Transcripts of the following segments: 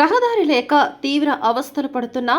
రహదారి లేక తీవ్ర అవస్థలు పడుతున్న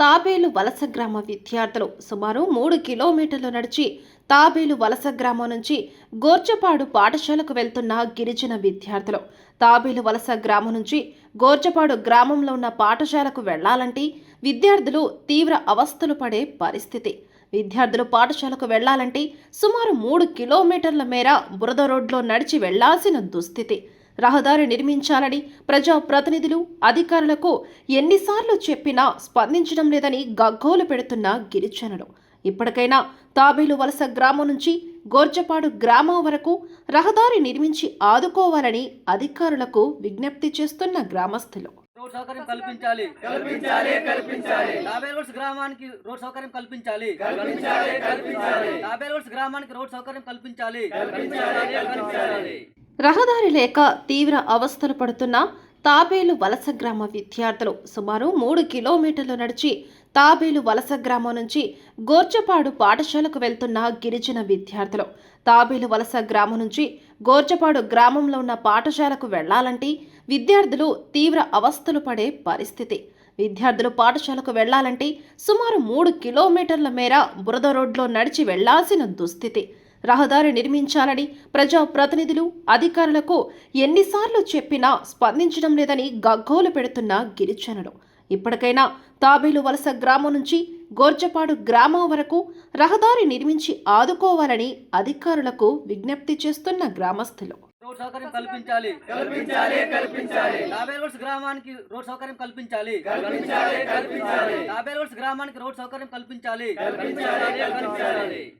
తాబేలు వలస గ్రామ విద్యార్థులు సుమారు మూడు కిలోమీటర్లు నడిచి తాబేలు వలస గ్రామం నుంచి గోర్చపాడు పాఠశాలకు వెళ్తున్న గిరిజన విద్యార్థులు. తాబేలు వలస గ్రామం నుంచి గోర్చపాడు గ్రామంలో ఉన్న పాఠశాలకు వెళ్ళాలంటే విద్యార్థులు తీవ్ర అవస్థలు పడే పరిస్థితి. విద్యార్థులు పాఠశాలకు వెళ్ళాలంటే సుమారు మూడు కిలోమీటర్ల మేర బురద రోడ్లో నడిచి వెళ్ళాల్సిన దుస్థితి. రహదారి నిర్మించాలని ప్రజా ప్రతినిధులు అధికారులకు ఎన్నిసార్లు చెప్పినా స్పందించడం లేదని గగ్గోలు పెడుతున్న గిరిజనులు. ఇప్పటికైనా తాబేలు వలస గ్రామం నుంచి గోర్జపాడు గ్రామం వరకు రహదారి నిర్మించి ఆదుకోవాలని అధికారులకు విజ్ఞప్తి చేస్తున్న గ్రామస్తులు. రోడ్ సౌకర్యం కల్పించాలి. కల్పించాలి కల్పించాలి. తాబేల్గూడ్స్ గ్రామానికి రోడ్ సౌకర్యం కల్పించాలి. కల్పించాలి కల్పించాలి. గ్రామానికి రోడ్ సౌకర్యం కల్పించాలి. కల్పించాలి కల్పించాలి. రహదారి లేక తీవ్ర అవస్థలు పడుతున్న తాబేలు వలస గ్రామ విద్యార్థులు సుమారు మూడు కిలోమీటర్లు నడిచి తాబేలు వలస గ్రామం నుంచి గోర్చపాడు పాఠశాలకు వెళ్తున్న గిరిజన విద్యార్థులు. తాబేలు వలస గ్రామం నుంచి గోర్చపాడు గ్రామంలో ఉన్న పాఠశాలకు వెళ్ళాలంటే విద్యార్థులు తీవ్ర అవస్థలు పడే పరిస్థితి. విద్యార్థులు పాఠశాలకు వెళ్ళాలంటే సుమారు మూడు కిలోమీటర్ల మేర బురద రోడ్లో నడిచి వెళ్ళాల్సిన దుస్థితి. రహదారి నిర్మించాలని ప్రజా ప్రతినిధులు అధికారులకు ఎన్నిసార్లు చెప్పినా స్పందించడం లేదని గగ్గోలు పెడుతున్న గిరిజనులు. ఇప్పటికైనా తాబేలు వలస గ్రామం నుంచి గోర్జపాడు గ్రామం వరకు రహదారి నిర్మించి ఆదుకోవాలని అధికారులకు విజ్ఞప్తి చేస్తున్న గ్రామస్తులు. రోడ్ సౌకర్యం కల్పించాలి. కల్పించాలి కల్పించాలి. తాబేల్గూడ్స్ గ్రామానికి రోడ్ సౌకర్యం కల్పించాలి. కల్పించాలి కల్పించాలి. తాబేల్గూడ్స్ గ్రామానికి రోడ్ సౌకర్యం కల్పించాలి. కల్పించాలి కల్పించాలి.